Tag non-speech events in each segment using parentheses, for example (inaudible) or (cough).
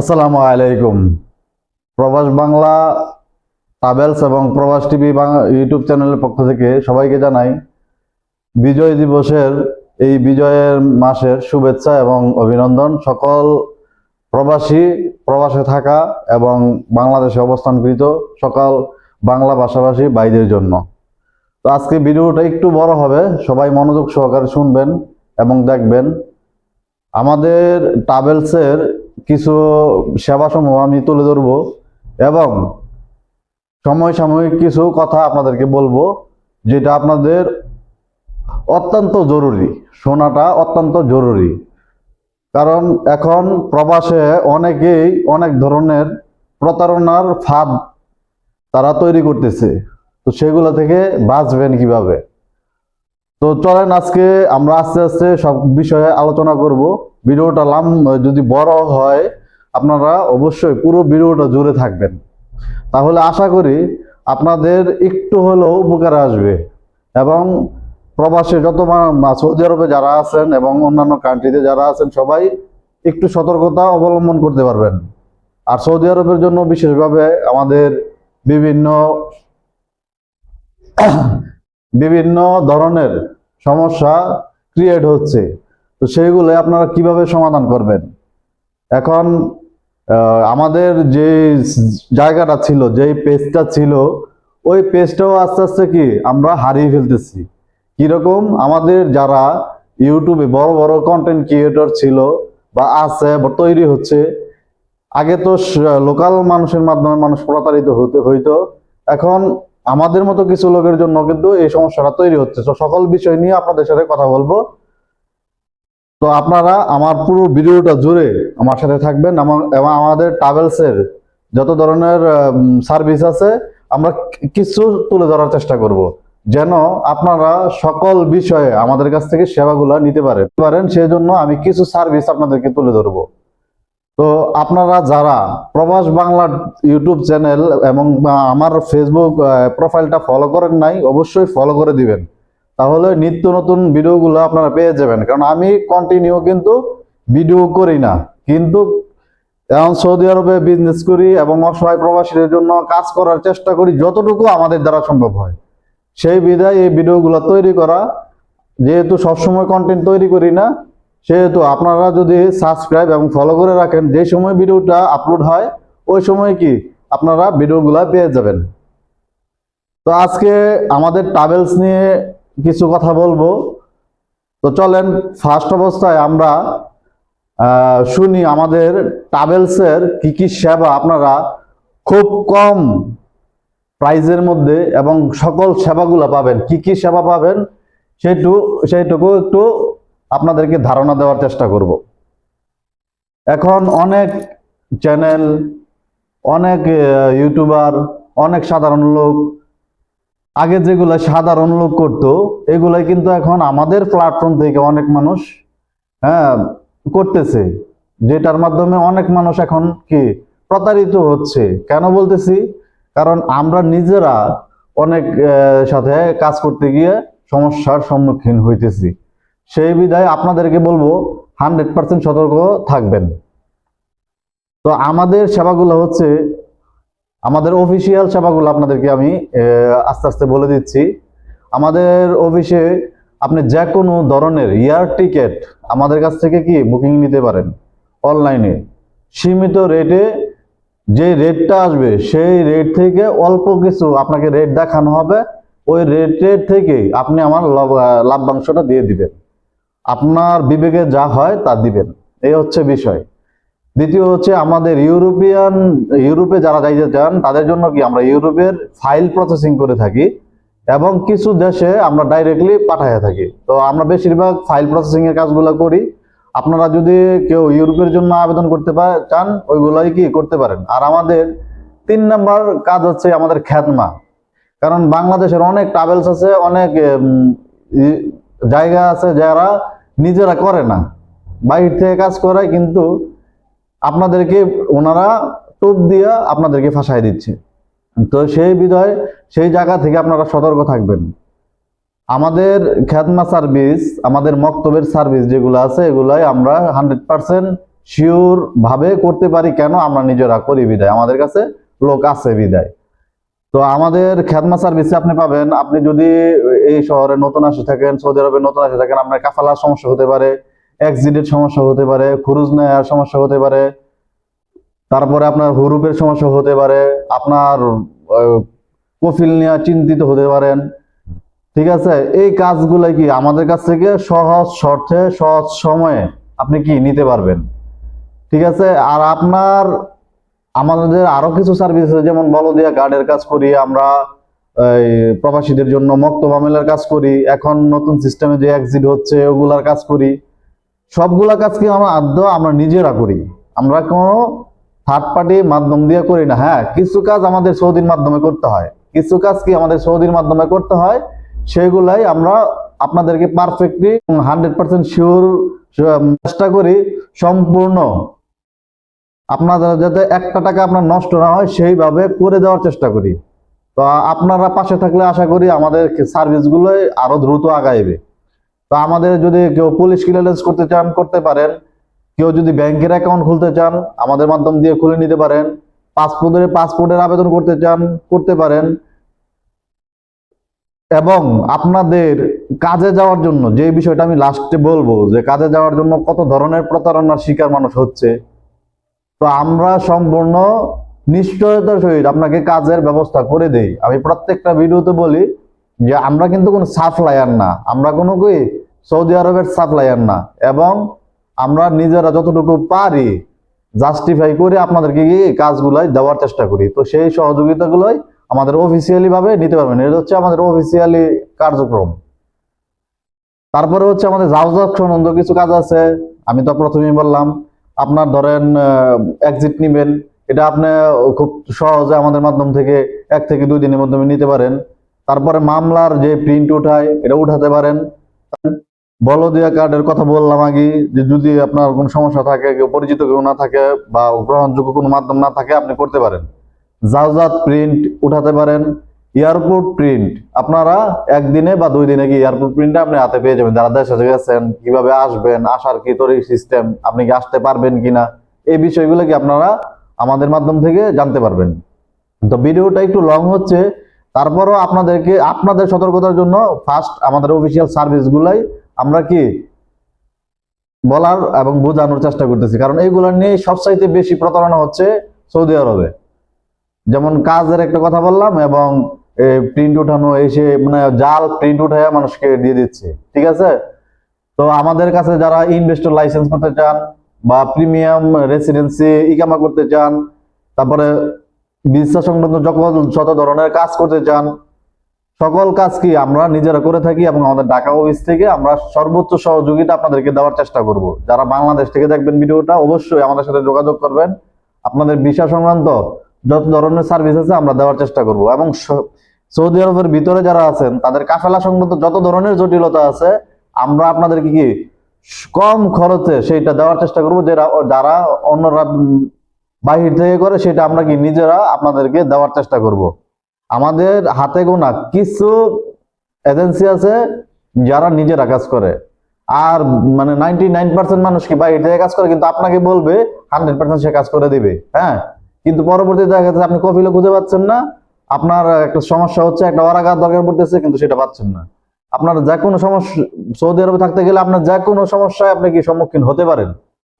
আসসালামু আলাইকুম। প্রবাস বাংলা ট্রাভেলস এবং প্রবাস টিভি ইউটিউব চ্যানেলের পক্ষ থেকে সবাইকে জানাই, বিজয় দিবসের এই বিজয়ের মাসের শুভেচ্ছা এবং অভিনন্দন। সকল প্রবাসী প্রবাসে থাকা এবং বাংলাদেশে অবস্থানকৃত সকল বাংলা ভাষাভাষী ভাইদের জন্য। তো আজকে ভিডিওটা একটু বড় হবে, সবাই মনোযোগ সহকারে শুনবেন এবং দেখবেন। আমাদের ট্রাভেলসের কিছু সেবাসমূহ আমি তুলে ধরবো এবং সময় সাময়িক কিছু কথা আপনাদেরকে বলব, যেটা আপনাদের অত্যন্ত জরুরি, শোনাটা অত্যন্ত জরুরি। কারণ এখন প্রবাসে অনেকেই অনেক ধরনের প্রতারণার ফাঁদ তারা তৈরি করতেছে, তো সেগুলো থেকে বাঁচবেন কীভাবে? তো চলেন আজকে আমরা আস্তে আস্তে সব বিষয়ে আলোচনা করব। ভিডিওটা লাম, যদি বড় হয়, আপনারা অবশ্যই পুরো ভিডিওটা জুড়ে থাকবেন। তাহলে আশা করি আপনাদের একটু হলেও উপকারে আসবে। এবং প্রবাসে যত সৌদি আরবে যারা আছেন এবং অন্যান্য কান্ট্রিতে যারা আছেন, সবাই একটু সতর্কতা অবলম্বন করতে পারবেন। আর সৌদি আরবের জন্য বিশেষভাবে আমাদের বিভিন্ন (coughs) বিভিন্ন ধরনের সমস্যা ক্রিয়েট হচ্ছে। তো সেইগুলো আপনারা কীভাবে সমাধান করবেন? এখন আমাদের যে জায়গাটা ছিল, যেই পেজটা ছিল, ওই পেজটাও আস্তে আস্তে কি, আমরা হারিয়ে ফেলতেছি। কীরকম? আমাদের যারা ইউটিউবে বড় বড় কন্টেন্ট ক্রিয়েটর ছিল বা আছে তৈরি হচ্ছে, আগে তো লোকাল মানুষের মাধ্যমে মানুষ প্রতারিত হতে হইতো। এখন আমাদের মতো কিছু লোকের জন্য কিন্তু এই সমস্যাটা তৈরি হচ্ছে। তো সকল বিষয় নিয়ে আপনাদের সাথে কথা বলব। তো আপনারা আমার পুরো ভিডিওটা জুড়ে আমার সাথে থাকবেন এবং আমাদের ট্রাভেলসের যত ধরনের সার্ভিস আছে, আমরা কিছু তুলে ধরার চেষ্টা করব। যেন আপনারা সকল বিষয়ে আমাদের কাছ থেকে সেবাগুলা নিতে পারেন পারেন সেই জন্য আমি কিছু সার্ভিস আপনাদেরকে তুলে ধরবো। তো আপনারা যারা প্রবাস বাংলা ইউটিউব চ্যানেল এবং আমার ফেসবুক প্রোফাইলটা ফলো করেন নাই, অবশ্যই ফলো করে দিবেন। তাহলে নিত্য নতুন ভিডিওগুলো আপনারা পেয়ে যাবেন। কারণ আমি কন্টিনিউ কিন্তু ভিডিও করি না। কিন্তু এখন সৌদি আরবে বিজনেস করি এবং অসহায় প্রবাসীদের জন্য কাজ করার চেষ্টা করি যতটুকু আমাদের দ্বারা সম্ভব হয়। সেই বিধায় এই ভিডিওগুলো তৈরি করা। যেহেতু সবসময় কন্টেন্ট তৈরি করি না, সেহেতু আপনারা যদি সাবস্ক্রাইব এবং ফলো করে রাখেন, যে সময় ভিডিওটা আপলোড হয়, ওই সময় কি আপনারা ভিডিওগুলো পেয়ে যাবেন। তো আজকে আমাদের ট্রাভেলস নিয়ে কিছু কথা বলব। তো চলেন ফার্স্ট অবস্থায় আমরা শুনি আমাদের ট্রাভেলসের কি কি সেবা আপনারা খুব কম প্রাইজের মধ্যে এবং সকল সেবাগুলো পাবেন। কি কি সেবা পাবেন সেটু সেইটুকু একটু আপনাদেরকে ধারণা দেওয়ার চেষ্টা করব। এখন অনেক চ্যানেল অনেক ইউটিউবার অনেক সাধারণ লোক আগে যেগুলো সাধারণ লোক করতো এগুলাই কিন্তু এখন আমাদের প্ল্যাটফর্ম থেকে অনেক মানুষ হ্যাঁ করতেছে। যেটার মাধ্যমে অনেক মানুষ এখন কি প্রতারিত হচ্ছে। কেন বলতেছি? কারণ আমরা নিজেরা অনেক সাথে কাজ করতে গিয়ে সমস্যার সম্মুখীন হইতেছি। সেই বিধায় আপনাদেরকে বলব হান্ড্রেড পার্সেন্ট সতর্ক থাকবেন। তো আমাদের সেবাগুলো হচ্ছে আমাদের অফিসিয়াল সেবাগুলো আপনাদেরকে আমি আস্তে আস্তে বলে দিচ্ছি। আমাদের অফিসে আপনি যে কোনো ধরনের এয়ার টিকেট আমাদের কাছ থেকে কি বুকিং নিতে পারেন? অনলাইনে সীমিত রেটে যে রেটটা আসবে সেই রেট থেকে অল্প কিছু আপনাকে রেট দেখানো হবে। ওই রেটের থেকেই আপনি আমার লাভ- আহ, লাভ্যাংশটা দিয়ে দিবেন। আপনার বিবেকে যা হয় তা দিবেন। এই হচ্ছে বিষয়। দ্বিতীয় হচ্ছে আমাদের ইউরোপিয়ান, ইউরোপে যারা যাইতে চান, তাদের জন্য কি আমরা ইউরোপের ফাইল প্রসেসিং করে থাকি এবং কিছু দেশে আমরা ডাইরেক্টলি পাঠাইয়া থাকি। তো আমরা বেশিরভাগ ফাইল প্রসেসিং এর কাজগুলো করি। আপনারা যদি কেউ ইউরোপের জন্য আবেদন করতে চান, ওইগুলাই কি করতে পারেন। আর আমাদের তিন নাম্বার কাজ হচ্ছে আমাদের খ্যাতমা কারণ বাংলাদেশের অনেক ট্রাভেলস আছে, অনেক জায়গা আছে যারা নিজেরা করে না। বাইরে থেকে কাজ করায় কিন্তু আপনাদেরকে ওনারা টোপ দিয়া আপনাদেরকে ফাঁসাই দিচ্ছে। তো সেই বিধয় সেই জায়গা থেকে আপনারা সতর্ক থাকবেন। আমাদের খ্যাতমা সার্ভিস, আমাদের মক্তবের সার্ভিস যেগুলো আছে, এগুলাই আমরা হান্ড্রেড পার্সেন্ট শিওর ভাবে করতে পারি কেন? আমরা নিজেরা করি বিদায়। আমাদের কাছে লোক আছে বিদায়। তো আমাদের খেদমা সার্ভিসে আপনি পাবেন। আপনি যদি এই শহরে নতুন আসে থাকেন, সৌদি আরবে নতুন আসে থাকেন, আপনার কাফালার সমস্যা হতে পারে। অ্যাক্সিডেন্ট সমস্যা হতে পারে খুরুজ নেয়ার সমস্যা হতে পারে, তারপরে আপনার হুরুপের সমস্যা হতে পারে, আপনার কফিল নেওয়া চিন্তিত হতে পারেন, ঠিক আছে? এই কাজগুলো কি আমাদের কাছ থেকে সহজ শর্তে, সহজ সময়ে আপনি কি নিতে পারবেন? ঠিক আছে? আর আপনার, আমাদের আরও কিছু সার্ভিস আছে, যেমন বলদিয়া গার্ডের কাজ করি আমরা, এই প্রবাসীদের জন্য মক্তব আমেলের কাজ করি, এখন নতুন সিস্টেমে যে এক্সিট হচ্ছে, ওগুলার কাজ করি। সবগুলা কাজ কি আমরা আদ্য আমরা নিজেরা করি? আমরা কোনো থার্ড পার্টি মাধ্যম দিয়ে করি না। হ্যাঁ কিছু কাজ আমাদের সৌদির মাধ্যমে করতে হয়। কিছু কাজ কি আমাদের সৌদির মাধ্যমে করতে হয়? সেগুলাই আমরা আপনাদেরকে পারফেক্টলি হান্ড্রেড পার্সেন্ট শিওর চেষ্টা করি সম্পূর্ণ। আপনাদের যাতে একটা টাকা আপনার নষ্ট না হয়, সেইভাবে করে দেওয়ার চেষ্টা করি। তো আপনারা পাশে থাকলে আশা করি আমাদের সার্ভিসগুলো আরও দ্রুত আগাইবে। তো আমাদের যদি কেউ পুলিশ ক্লিয়ারেন্স করতে চান, করতে পারেন। কেউ যদি ব্যাংকের অ্যাকাউন্ট খুলতে চান, আমাদের মাধ্যম দিয়ে খুলে নিতে পারেন। পাসপোর্টের পাসপোর্টের আবেদন করতে চান, করতে পারেন। এবং আপনাদের কাজে যাওয়ার জন্য, যে বিষয়টা আমি লাস্টে বলব, যে কাজে যাওয়ার জন্য কত ধরনের প্রতারণার শিকার মানুষ হচ্ছে। তো আমরা সম্পূর্ণ নিশ্চয়তার সহিত আপনাকে কাজের ব্যবস্থা করে দেই। আমি প্রত্যেকটা ভিডিওতে বলি যে আমরা কিন্তু কোনো সাপ্লায়ার না। আমরা কোনো কি সৌদি আরবের সাপ্লায়ার না। এবং আমরা নিজেরা যতটুকু পারি জাস্টিফাই করে আপনাদেরকে কাজগুলাই দেওয়ার চেষ্টা করি। তো সেই সহযোগিতাগুলোই আমাদের অফিসিয়ালি ভাবে নিতে পারবেন। এটা হচ্ছে আমাদের অফিসিয়ালি কার্যক্রম। তারপরে হচ্ছে আমাদের জাউজাক সম্বন্ধ কিছু কাজ আছে। আমি তো প্রথমেই বললাম, আপনার ধরেন এক্সিট নিবেন। এটা আপনি খুব সহজে আমাদের মাধ্যম থেকে এক থেকে দুই দিনের মাধ্যমে নিতে পারেন। তারপরে মামলার যে প্রিন্ট উঠায়, এটা উঠাতে পারেন। বলদিয়া কার্ডের কথা বললাম আগে, যে যদি আপনার কোনো সমস্যা থাকে, কেউ পরিচিত কেউ না থাকে বা গ্রহণযোগ্য কোনো মাধ্যম না থাকে, আপনি করতে পারেন। জাউজাত প্রিন্ট উঠাতে পারেন, এয়ারপোর্ট প্রিন্ট। আপনারা একদিনে বা দুই দিনে কি এয়ারপোর্ট প্রিন্টটা আপনি হাতে পেয়ে যাবেন। যারা দেশে গেছেন, কীভাবে আসবেন, আসার কি তৈরি সিস্টেম আপনি কি আসতে পারবেন কিনা, এই বিষয়গুলো কি আপনারা আমাদের মাধ্যম থেকে জানতে পারবেন। তো ভিডিওটা একটু লং হচ্ছে, তারপরও আপনাদেরকে, আপনাদের সতর্কতার জন্য ফার্স্ট আমাদের অফিসিয়াল সার্ভিসগুলাই আমরা কি বলার এবং বোঝানোর চেষ্টা করতেছি? কারণ এইগুলো নিয়ে সবচাইতে বেশি প্রতারণা হচ্ছে সৌদি আরবে। যেমন কাজের একটা কথা বললাম এবং প্রিন্ট উঠানো এসে মানে জাল প্রিন্ট উঠায় মানুষকে দিয়ে দিচ্ছে, ঠিক আছে? তো আমাদের কাছে যারা ইনভেস্টর লাইসেন্স করতে চান বা প্রিমিয়াম রেসিডেন্সি ইকামা করতে চান, তারপরে বিশ্বাস সংক্রান্ত সকল যত ধরনের কাজ করতে চান সকল কাজ কি আমরা নিজেরা করে থাকি এবং আমাদের ঢাকা অফিস থেকে আমরা সর্বোচ্চ সহযোগিতা আপনাদেরকে দেওয়ার চেষ্টা করব। যারা বাংলাদেশ থেকে দেখবেন ভিডিওটা, অবশ্যই আমাদের সাথে যোগাযোগ করবেন। আপনাদের ভিসা সংক্রান্ত যত ধরনের সার্ভিস আছে আমরা দেওয়ার চেষ্টা করব। এবং সৌদি আরবের ভিতরে যারা আছেন, তাদের কাফেলা সংক্রান্ত যত ধরনের জটিলতা আছে, আমরা আপনাদেরকে কি কম খরচে সেইটা দেওয়ার চেষ্টা করব। যারা যারা অন্যরা বাহির থেকে করে, সেটা আমরা কি নিজেরা আপনাদেরকে দেওয়ার চেষ্টা করব। আমাদের হাতে গোনা কিছু এজেন্সি আছে যারা নিজেরা কাজ করে। আর মানে নাইনটি নাইন পার্সেন্ট মানুষ কি বাইরে থেকে কাজ করে, কিন্তু আপনাকে বলবে হান্ড্রেড পার্সেন্ট সে কাজ করে দিবে হ্যাঁ? কিন্তু পরবর্তীতে দেখা যাচ্ছে আপনি কফিলে খুঁজে পাচ্ছেন না, আপনার একটা সমস্যা হচ্ছে একটা ওরাগার দরকার পড়তেছে, কিন্তু সেটা পাচ্ছেন না। আপনার যে কোনো সমস্যা, সৌদি আরবে থাকতে গেলে আপনার যে কোনো সমস্যায় আপনি কি সম্মুখীন হতে পারেন?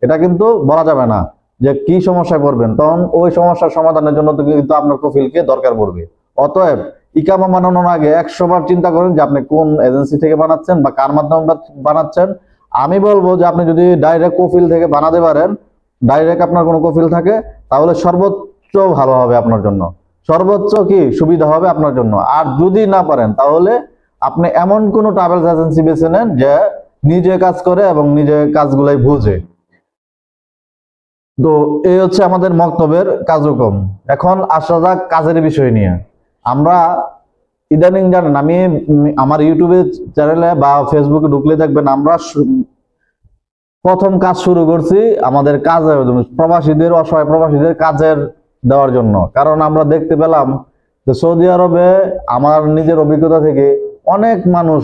এটা কিন্তু বলা যাবে না যে কি সমস্যায় পড়বেন, তখন ওই সমস্যার সমাধানের জন্য কিন্তু আপনার কফিলকে দরকার পড়বে। অতএব ইকামা বানানোর আগে একশো বার চিন্তা করেন যে আপনি কোন এজেন্সি থেকে বানাচ্ছেন বা কার মাধ্যমে বানাচ্ছেন। আমি বলব যে আপনি যদি ডাইরেক্ট কফিল থেকে বানাতে পারেন ডাইরেক্ট আপনার কোনো কফিল থাকে, তাহলে সর্বোচ্চ ভালো হবে আপনার জন্য। সর্বোচ্চ কি? সুবিধা হবে আপনার জন্য। আর যদি না পারেন, তাহলে আপনি এমন কোনো ট্রাভেলস এজেন্সি বেছে নেন যে নিজে কাজ করে এবং নিজে কাজগুলাই বুঝে। তো এই হচ্ছে আমাদের মক্তবের কার্যক্রম। এখন আসা যাক কাজের বিষয় নিয়ে। আমরা ইদানিং জানেন, আমি আমার ইউটিউবে চ্যানেলে বা ফেসবুকে ঢুকলে দেখবেন আমরা প্রথম কাজ শুরু করছি আমাদের কাজের প্রবাসীদের অসহায় প্রবাসীদের কাজের দেওয়ার জন্য। কারণ আমরা দেখতে পেলাম যে সৌদি আরবে আমার নিজের অভিজ্ঞতা থেকে অনেক মানুষ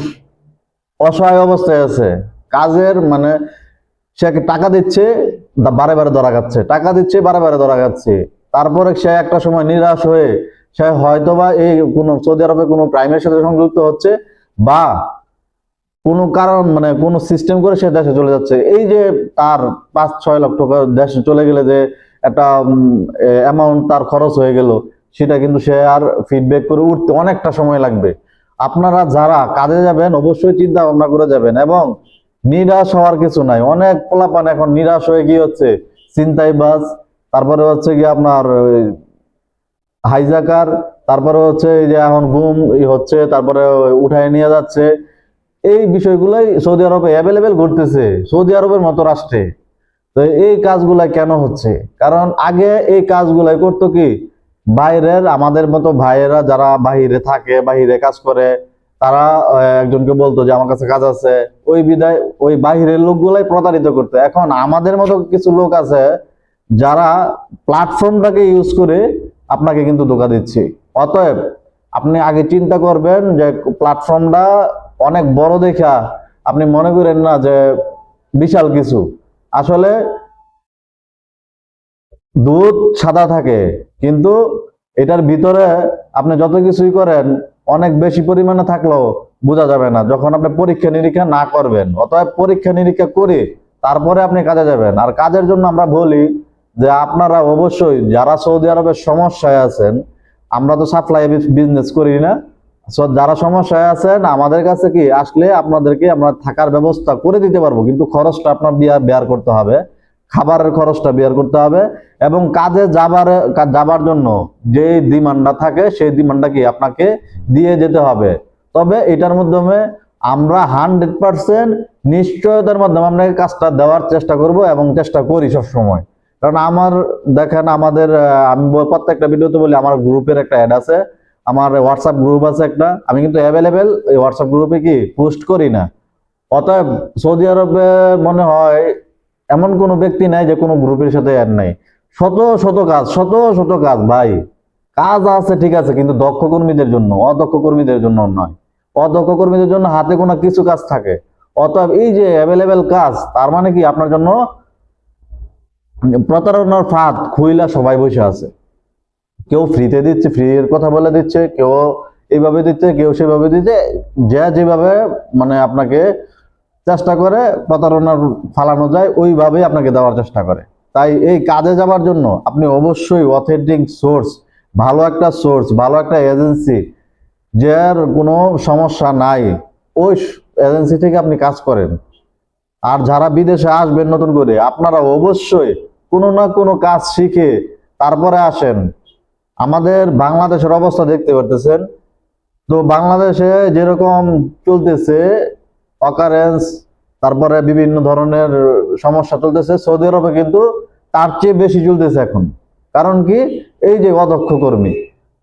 অসহায় অবস্থায় আছে। কাজের মানে সে টাকা দিচ্ছে, বারে বারে ধরা খাচ্ছে। টাকা দিচ্ছে, বারে বারে ধরা খাচ্ছে। তারপরে সে একটা সময় নিরাশ হয়ে সে হয়তোবা এই কোনো সৌদি আরবে কোনো ক্রাইমের সাথে সংযুক্ত হচ্ছে বা কোনো কারণ মানে কোনো সিস্টেম করে সে দেশে চলে যাচ্ছে। এই যে তার পাঁচ, ছয় লক্ষ টাকা দেশে চলে গেলে যে একটা অ্যামাউন্ট তার খরচ হয়ে গেল, সেটা কিন্তু সে আর ফিডব্যাক করে উঠতে অনেকটা সময় লাগবে। আপনারা যারা কাজে যাবেন, অবশ্যই চিন্তা ভাবনা করে যাবেন এবং নিরাশ হওয়ার কিছু নাই। অনেক পোলাপান এখন নিরাশ হয়ে গিয়ে হচ্ছে চিন্তাই বাস তারপরে হচ্ছে কি আপনার হাইজাকার, তারপরে হচ্ছে এই যে এখন গুম হচ্ছে, তারপরে উঠায় নিয়ে যাচ্ছে। এই বিষয়গুলাই সৌদি আরবে অ্যাভেলেবেল ঘটতেছে সৌদি আরবের মতো রাষ্ট্রে। তো এই কাজগুলা কেন হচ্ছে? কারণ আগে এই কাজগুলাই করতো কি, বাইরের আমাদের মতো ভাইয়েরা যারা বাহিরে থাকে, বাহিরে কাজ করে, তারা একজনকে বলতো যে, আমার কাছে কাজ আছে। ওই বিদায়, ওই বাহিরের লোকগুলাই প্রতারিত করতো। এখন আমাদের মতো কিছু লোক আছে, যারা প্ল্যাটফর্মটাকে ইউজ করে আপনাকে কিন্তু ধোকা দিচ্ছে। অতএব আপনি আগে চিন্তা করবেন যে প্ল্যাটফর্মটা অনেক বড় দেখা। আপনি মনে করেন না যে বিশাল কিছু। আসলে দুধ সাদা থাকে, কিন্তু এটার ভিতরে আপনি যত কিছুই করেন, অনেক বেশি পরিমাণে থাকলেও বোঝা যাবে না, যখন আপনি পরীক্ষা নিরীক্ষা না করবেন। অতএব পরীক্ষা নিরীক্ষা করে তারপরে আপনি কাজে যাবেন। আর কাজের জন্য আমরা বলি যে আপনারা অবশ্যই যারা সৌদি আরবের সমস্যায় আছেন আমরা তো সাপ্লাই বিজনেস করি না। So, যারা সমস্যায় আছেন আমাদের কাছে কি আসলে আপনাদেরকে আমরা থাকার ব্যবস্থা করে দিতে পারব কিন্তু খরচটা আপনার বিয়া- বেয়ার করতে হবে খাবারের খরচটা বেয়ার করতে হবে এবং কাজে যাবার যাবার জন্য যে ডিমান্ডটা থাকে সেই ডিমান্ডটা কি আপনাকে দিয়ে যেতে হবে। তবে এটার মাধ্যমে আমরা হান্ড্রেড পার্সেন্ট নিশ্চয়তার মাধ্যমে আপনাকে কাজটা দেওয়ার চেষ্টা করব এবং চেষ্টা করি সব সময় কারণ আমার দেখেন আমাদের আমি প্রত্যেকটা ভিডিওতে বলি আমার গ্রুপের একটা অ্যাড আছে, আমার হোয়াটসঅ্যাপ গ্রুপ আছে একটা, আমি কিন্তু অ্যাভেলেবেল এই হোয়াটসঅ্যাপ গ্রুপে কি পোস্ট করি না। অতএব সৌদি আরবে মনে হয় এমন কোনো ব্যক্তি নাই যে কোনো গ্রুপের সাথে অ্যাড নাই। শত শত কাজ, শত শত কাজ ভাই। কাজ আছে ঠিক আছে, কিন্তু দক্ষ কর্মীদের জন্য, অদক্ষ কর্মীদের জন্য নয়। অদক্ষ কর্মীদের জন্য হাতে কোনো কিছু কাজ থাকে। অতএব এই যে অ্যাভেলেবেল কাজ, তার মানে কি আপনার জন্য প্রতারণার ফাঁদ, খুইলা সবাই বসে আছে। কেউ ফ্রিতে দিচ্ছে ফ্রি এর কথা বলে দিচ্ছে, কেউ এইভাবে দিচ্ছে, কেউ সেভাবে দিচ্ছে। যে যেভাবে মানে আপনাকে চেষ্টা করে প্রতারণার ফালানো যায়, ওইভাবেই আপনাকে দেওয়ার চেষ্টা করে। তাই এই কাজে যাওয়ার জন্য আপনি অবশ্যই অথেন্টিক সোর্স ভালো একটা সোর্স ভালো একটা এজেন্সি যার কোনো সমস্যা নাই, ওই এজেন্সি থেকে আপনি কাজ করেন। আর যারা বিদেশে আসবেন নতুন করে, আপনারা অবশ্যই কোনো না কোনো কাজ শিখে তারপরে আসেন। আমাদের বাংলাদেশের অবস্থা দেখতে পারতেছেন। তো বাংলাদেশে যেরকম চলতেছে অকারেন্স তারপরে বিভিন্ন ধরনের সমস্যা চলতেছে, সৌদি আরবে কিন্তু তার চেয়ে বেশি চলতেছে এখন। কারণ কি? এই যে অদক্ষ কর্মী।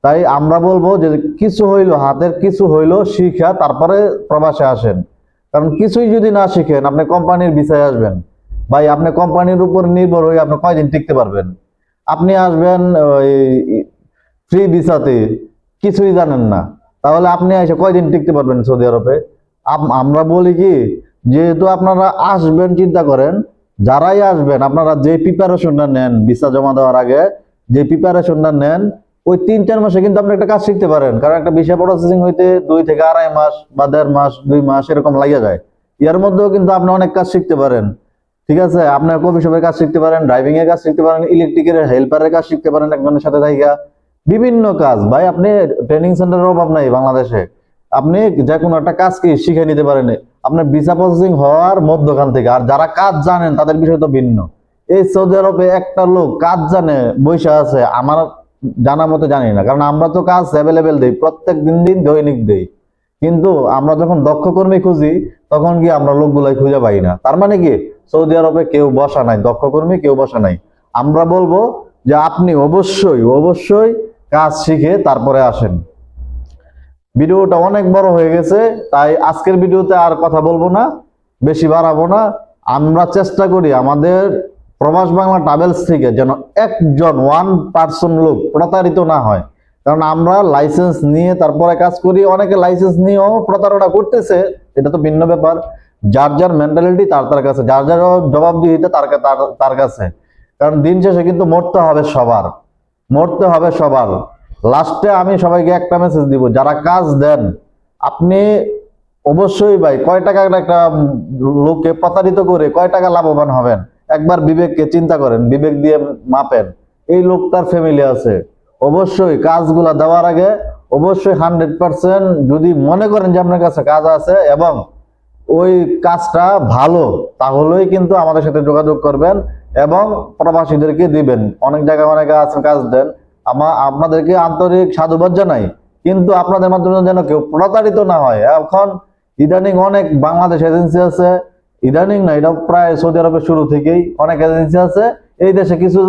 তাই আমরা বলব যে কিছু হইল হাতের, কিছু হইল শিখা, তারপরে প্রবাসে আসেন। কারণ কিছুই যদি না শিখেন, আপনি কোম্পানির বিষয়ে আসবেন। ভাই, আপনি কোম্পানির উপর নির্ভর হয়ে আপনি কয়দিন টিকতে পারবেন? আপনি আসবেন ওই ফ্রি ভিসাতে, কিছুই জানেন না। তাহলে আপনি এসে কয়দিন টিকতে পারবেন সৌদি আরবে? আমরা বলি কি, যেহেতু আপনারা আসবেন, চিন্তা করেন, যারাই আসবেন, আপনারা যে প্রিপারেশনটা নেন ভিসা জমা দেওয়ার আগে, যে প্রিপারেশনটা নেন, ওই তিন চার মাসে কিন্তু আপনি একটা কাজ শিখতে পারেন। কারণ একটা ভিসা প্রসেসিং হইতে দুই থেকে আড়াই মাস বা দেড় মাস, দুই মাস এরকম লাগিয়ে যায়। এর মধ্যেও কিন্তু আপনি অনেক কাজ শিখতে পারেন। ঠিক আছে? আপনার কফি শপের কাজ শিখতে পারেন ড্রাইভিং এর কাজ শিখতে পারেন ইলেকট্রিকের হেল্পারের কাজ শিখতে পারেন, একজনের সাথে থাইকা বিভিন্ন কাজ। ভাই, আপনি ট্রেনিং সেন্টারের অভাব নাই বাংলাদেশে। আপনি যে কোনো একটা কাজ কি শিখে নিতে পারেন। আপনার ভিসা প্রসেসিং হওয়ার মধ্যখান থেকে। আর যারা কাজ জানেন, তাদের বিষয় তো ভিন্ন। এই সৌদি আরবে একটা লোক কাজ জানে বৈশা আছে। আমার জানা মতো জানি না। কারণ আমরা তো কাজ অ্যাভেলেবেল দেই, প্রত্যেক দিন দিন দৈনিক দেই। কিন্তু আমরা যখন দক্ষ কর্মী খুঁজি, তখন কি আমরা লোকগুলাই খুঁজে পাই না। তার মানে কি? সৌদি আরবে কেউ বসা নাই, দক্ষ কর্মী কেউ বসা নাই। আমরা বলব যে আপনি অবশ্যই অবশ্যই কাজ শিখে তারপরে আসেন। ভিডিওটা অনেক বড় হয়ে গেছে, তাই আজকের ভিডিওতে আর কথা বলব না, বেশি বাড়াবো না। আমরা চেষ্টা করি আমাদের প্রবাস বাংলা ট্রাভেলস থেকে যেন একজন ওয়ান পার্সন লোক প্রতারিত না হয়। কারণ আমরা লাইসেন্স নিয়ে তারপরে কাজ করি, অনেকে লাইসেন্স নিয়েও প্রতারণা করতেছে, এটা তো ভিন্ন ব্যাপার। যার যার মেন্টালিটি তার তার কাছে, যার যার জবাবদিহিতে তার তার কাছে। কারণ দিন শেষে কিন্তু মরতে হবে সবার। মরতে হবে সবার। লাস্টে আমি সবাইকে একটা মেসেজ দিব, যারা কাজ দেন, আপনি অবশ্যই ভাই কয় টাকা একটা লোককে প্রতারিত করে কয় টাকা লাভবান হবেন? একবার বিবেককে চিন্তা করেন, বিবেক দিয়ে মাপেন, এই লোকটার ফ্যামিলি আছে। অবশ্যই কাজগুলা দেওয়ার আগে অবশ্যই হান্ড্রেড পার্সেন্ট যদি মনে করেন যে আপনার কাছে কাজ আছে এবং ওই কাজটা ভালো, তাহলেই কিন্তু আমাদের সাথে যোগাযোগ করবেন এবং প্রবাসীদেরকে দিবেন। অনেক জায়গায় অনেকে আছে কাজ দেন। আমা, আপনাদেরকে আন্তরিক সাধুবাদ জানাই। কিন্তু আপনাদের মাধ্যমে যেন কেউ প্রতারিত না হয়। এখন ইদানিং অনেক বাংলাদেশ এজেন্সি আছে। ইদানিং না এটা প্রায় সৌদি আরবের শুরু থেকেই অনেক এজেন্সি আছে। এই দেশে কিছু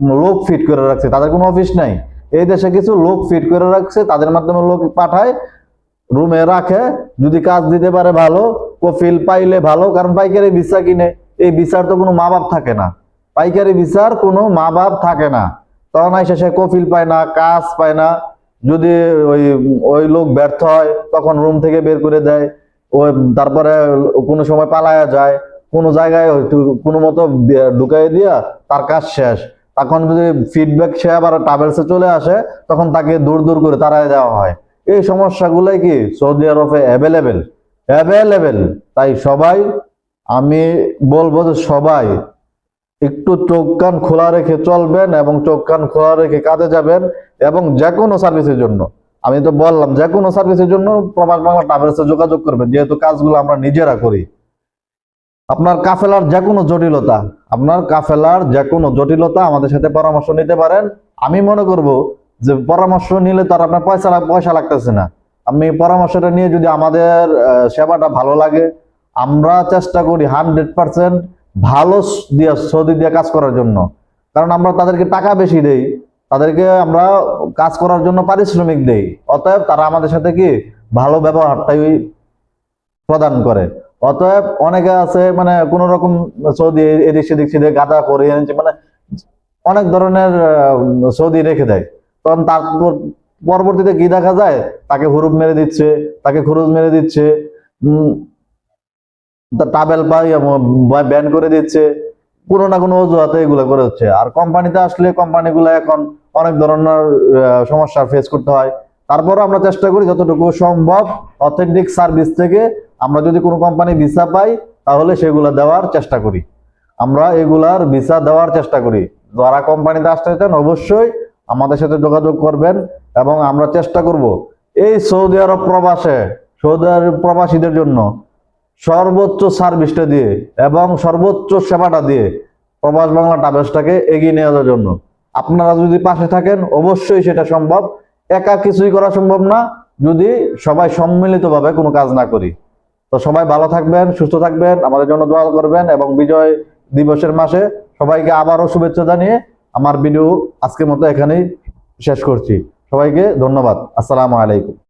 লোক ফিট করে রাখছে। তাদের কোনো অফিস নাই। এই দেশে কিছু লোক ফিট করে রাখছে। তাদের মাধ্যমে লোক পাঠায়। রুমে রাখে, যদি কাজ দিতে পারে ভালো, কফিল পাইলে ভালো, কারণ পাইকারি ভিসা কিনে, এই ভিসার তো কোনো মা বাপ থাকে না। পাইকারি ভিসার কোনো মা বাপ থাকে না। তখন আইসা সে কফিল পায় না, কাজ পায় না। যদি ওই ওই লোক ব্যর্থ হয়, তখন রুম থেকে বের করে দেয়। ওই, তারপরে কোনো সময় পালায়া যায়। কোনো জায়গায় কোনো মতো ঢুকাই দিয়া তার কাজ শেষ। তখন যদি ফিডব্যাক সে আবার ট্রাভেলসে চলে আসে, তখন তাকে দূর দূর করে তাড়াই দেওয়া হয়। এই সমস্যাগুলোই কি সৌদি আরবে অ্যাভেলেবেল অ্যাভেলেবেল তাই সবাই, আমি বলব যে সবাই একটু চোখ কান খোলা রেখে চলবেন এবং চোখ কান খোলা রেখে কাজে যাবেন এবং যে কোনো সার্ভিসের জন্য। আমি তো বললাম যে কোনো সার্ভিসের জন্য প্রবাস বাংলা ট্রাভেলসে যোগাযোগ করবেন, যেহেতু কাজগুলো আমরা নিজেরা করি। আপনার কাফেলার যে কোনো জটিলতা, আপনার কাফেলার যে কোনো জটিলতা আমাদের সাথে পরামর্শ নিতে পারেন। আমি মনে করব যে পরামর্শ নিলে তো আর আপনার পয়সা পয়সা লাগতেছে না। আমি পরামর্শটা নিয়ে যদি আমাদের সেবাটা ভালো লাগে, আমরা চেষ্টা করি হান্ড্রেড পার্সেন্ট ভালো দিয়ে, সৌদি দিয়ে কাজ করার জন্য। কারণ আমরা তাদেরকে টাকা বেশি দেই, তাদেরকে আমরা কাজ করার জন্য পারিশ্রমিক দেই। অতএব তারা আমাদের সাথে কি ভালো ব্যবহারটাই প্রদান করে। অতএব অনেকে আছে মানে কোন রকম সৌদি এদিক সেদিক সেদিক গাদা করে মানে অনেক ধরনের সৌদি রেখে দেয়। তখন তারপর পরবর্তীতে কি দেখা যায়? তাকে হুরুপ মেরে দিচ্ছে, তাকে খুরুজ মেরে দিচ্ছে টাবেল পাই ব্যান করে দিচ্ছে। কোনো না কোনো অজুহাতে এগুলো করে হচ্ছে। আর কোম্পানিতে আসলে কোম্পানিগুলো এখন অনেক ধরনের সমস্যার ফেস করতে হয়। তারপরও আমরা চেষ্টা করি যতটুকু সম্ভব অথেন্টিক সার্ভিস থেকে আমরা যদি কোনো কোম্পানি ভিসা পাই, তাহলে সেগুলো দেওয়ার চেষ্টা করি। আমরা এগুলার ভিসা দেওয়ার চেষ্টা করি। যারা কোম্পানিতে আসতে চান, অবশ্যই আমাদের সাথে যোগাযোগ করবেন এবং আমরা চেষ্টা করব এই সৌদি আরব প্রবাসে, সৌদি আরব প্রবাসীদের জন্য সর্বোচ্চ সার্ভিসটা দিয়ে এবং সর্বোচ্চ সেবাটা দিয়ে প্রবাস বাংলা ট্রাভেলসটাকে এগিয়ে নিয়ে যাওয়ার জন্য। আপনারা যদি পাশে থাকেন, অবশ্যই সেটা সম্ভব। একা কিছুই করা সম্ভব না, যদি সবাই সম্মিলিতভাবে কোনো কাজ না করি। তো সবাই ভালো থাকবেন, সুস্থ থাকবেন, আমাদের জন্য দোয়া করবেন এবং বিজয় দিবসের মাসে সবাইকে আবারও শুভেচ্ছা জানিয়ে আমার ভিডিও আজকের মতো এখানেই শেষ করছি। সবাইকে ধন্যবাদ। আসসালামু আলাইকুম।